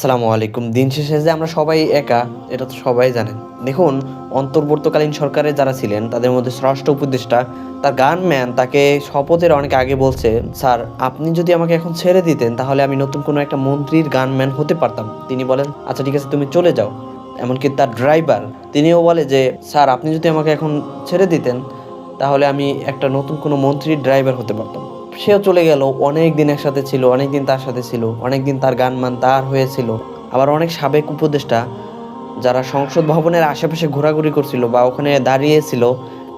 আসসালামু আলাইকুম। দিন শেষে যে আমরা সবাই একা, এটা তো সবাই জানেন। দেখুন, অন্তর্বর্তকালীন সরকারে যারা ছিলেন, তাদের মধ্যে স্রাষ্ট্র উপদেষ্টা, তার গানম্যান, তাকে শপথের অনেক আগে বলছে, স্যার, আপনি যদি আমাকে এখন ছেড়ে দিতেন, তাহলে আমি নতুন কোনো একটা মন্ত্রীর গানম্যান হতে পারতাম। তিনি বলেন আচ্ছা ঠিক আছে, তুমি চলে যাও। এমনকি তার ড্রাইভার, তিনিও বলে যে, স্যার, আপনি যদি আমাকে এখন ছেড়ে দিতেন, তাহলে আমি একটা নতুন কোনো মন্ত্রীর ড্রাইভার হতে পারতাম। সেও চলে গেল, অনেক দিন একসাথে ছিল, অনেক দিন তার সাথে ছিল, অনেক দিন তার গান মান তার হয়েছিল। আবার অনেক সাবেক উপদেষ্টা যারা সংসদ ভবনের আশেপাশে ঘোরাঘুরি করছিল বা ওখানে দাঁড়িয়েছিল,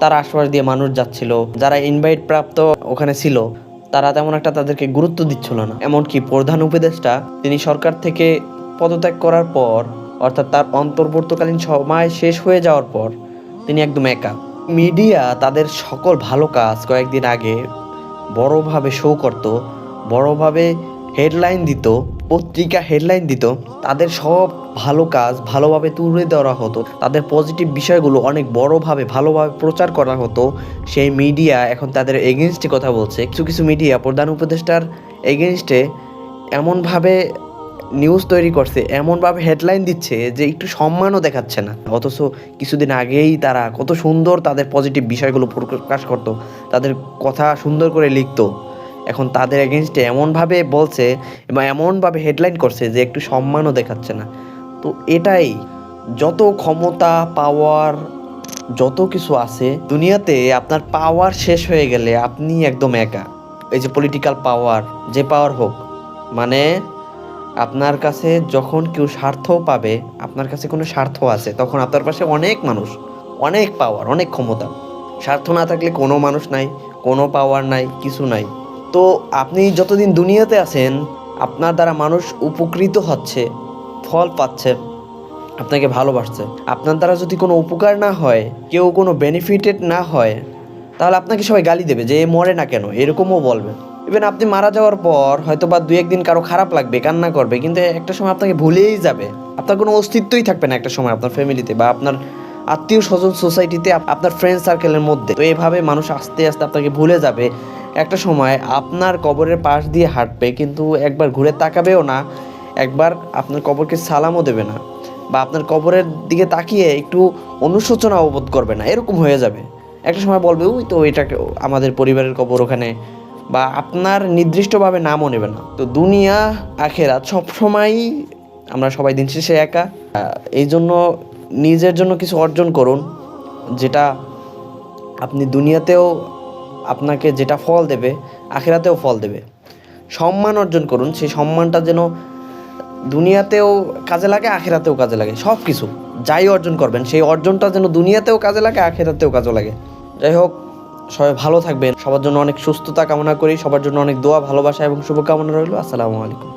তার আশপাশ দিয়ে মানুষ যাচ্ছিল। যারা ইনভাইট প্রাপ্ত ওখানে ছিল, তারা তেমন একটা তাদেরকে গুরুত্ব দিচ্ছিল না। এমনকি প্রধান উপদেষ্টা, তিনি সরকার থেকে পদত্যাগ করার পর, অর্থাৎ তার অন্তর্বর্তকালীন সময় শেষ হয়ে যাওয়ার পর, তিনি একদম একা। মিডিয়া তাদের সকল ভালো কাজ কয়েকদিন আগে বড়ভাবে শো করত, বড়ভাবে হেডলাইন দিত, পত্রিকা হেডলাইন দিত, তাদের সব ভালো কাজ ভালোভাবে তুলে ধরা হতো, তাদের পজিটিভ বিষয়গুলো অনেক বড়োভাবে ভালোভাবে প্রচার করা হতো। সেই মিডিয়া এখন তাদের এগেনস্টে কথা বলছে। কিছু কিছু মিডিয়া প্রধান উপদেষ্টার এগেনস্টে এমনভাবে নিউজ তৈরি করছে, এমনভাবে হেডলাইন দিচ্ছে যে একটু সম্মানও দেখাচ্ছে না। অথচ কিছুদিন আগেই তারা কত সুন্দর তাদের পজিটিভ বিষয়গুলো প্রকাশ করতো, তাদের কথা সুন্দর করে লিখতো। এখন তাদের এগেনস্টে এমনভাবে বলছে এবং এমনভাবে হেডলাইন করছে যে একটু সম্মানও দেখাচ্ছে না। তো এটাই, যত ক্ষমতা পাওয়ার যত কিছু আছে, দুনিয়াতে আপনার পাওয়ার শেষ হয়ে গেলে আপনি একদম একা। এই যে পলিটিক্যাল পাওয়ার যে পাওয়ার হোক মানে আপনার কাছে যখন কেউ স্বার্থ পাবে, আপনার কাছে কোনো স্বার্থ আছে, তখন আপনার পাশে অনেক মানুষ, অনেক পাওয়ার অনেক ক্ষমতা। স্বার্থ না থাকলে কোনো মানুষ নাই, কোনো পাওয়ার নাই, কিছু নাই। তো আপনি যতদিন দুনিয়াতে আছেন, আপনার দ্বারা মানুষ উপকৃত হচ্ছে, ফল পাচ্ছে, আপনাকে ভালোবাসছে। আপনার দ্বারা যদি কোনো উপকার না হয়, কেউ কোনো বেনিফিটেড না হয়, তাহলে আপনাকে সবাই গালি দেবে যে এ মরে না কেন, এরকমও বলবে। ইভেন আপনি মারা যাওয়ার পর হয়তো বা দু একদিন কারও খারাপ লাগবে, কান্না করবে, কিন্তু একটা সময় আপনাকে ভুলেই যাবে। আপনার কোনো অস্তিত্বই থাকবে না একটা সময় আপনার ফ্যামিলিতে বা আপনার আত্মীয় স্বজন সোসাইটিতে আপনার ফ্রেন্ড সার্কেলের মধ্যে। তো এভাবে মানুষ আস্তে আস্তে আপনাকে ভুলে যাবে। একটা সময় আপনার কবরের পাশ দিয়ে হাঁটবে, কিন্তু একবার ঘুরে তাকাবেও না। একবার আপনার কবরকে সালামও দেবে না। বা আপনার কবরের দিকে তাকিয়ে একটু অনুশোচনা বোধ করবে না। এরকম হয়ে যাবে। একটা সময় বলবে, ওই তো এটাকে, আমাদের পরিবারের কবর ওখানে বা আপনার নির্দিষ্টভাবে নামও নেবে না। তো দুনিয়া, আখেরাত সবসময়ই আমরা সবাই দিন শেষে একা। এই জন্য নিজের জন্য কিছু অর্জন করুন, যেটা আপনি দুনিয়াতেও আপনাকে যেটা ফল দেবে, আখেরাতেও ফল দেবে। সম্মান অর্জন করুন, সেই সম্মানটা যেন দুনিয়াতেও কাজে লাগে, আখেরাতেও কাজে লাগে সব কিছু যাই অর্জন করবেন, সেই অর্জনটা যেন দুনিয়াতেও কাজে লাগে, আখেরাতেও কাজে লাগে। যাই হোক সবাই ভালো থাকবেন, সবার জন্য অনেক সুস্থতা কামনা করি, সবার জন্য অনেক দোয়া, ভালোবাসা এবং শুভকামনা রইল, আসসালামু আলাইকুম।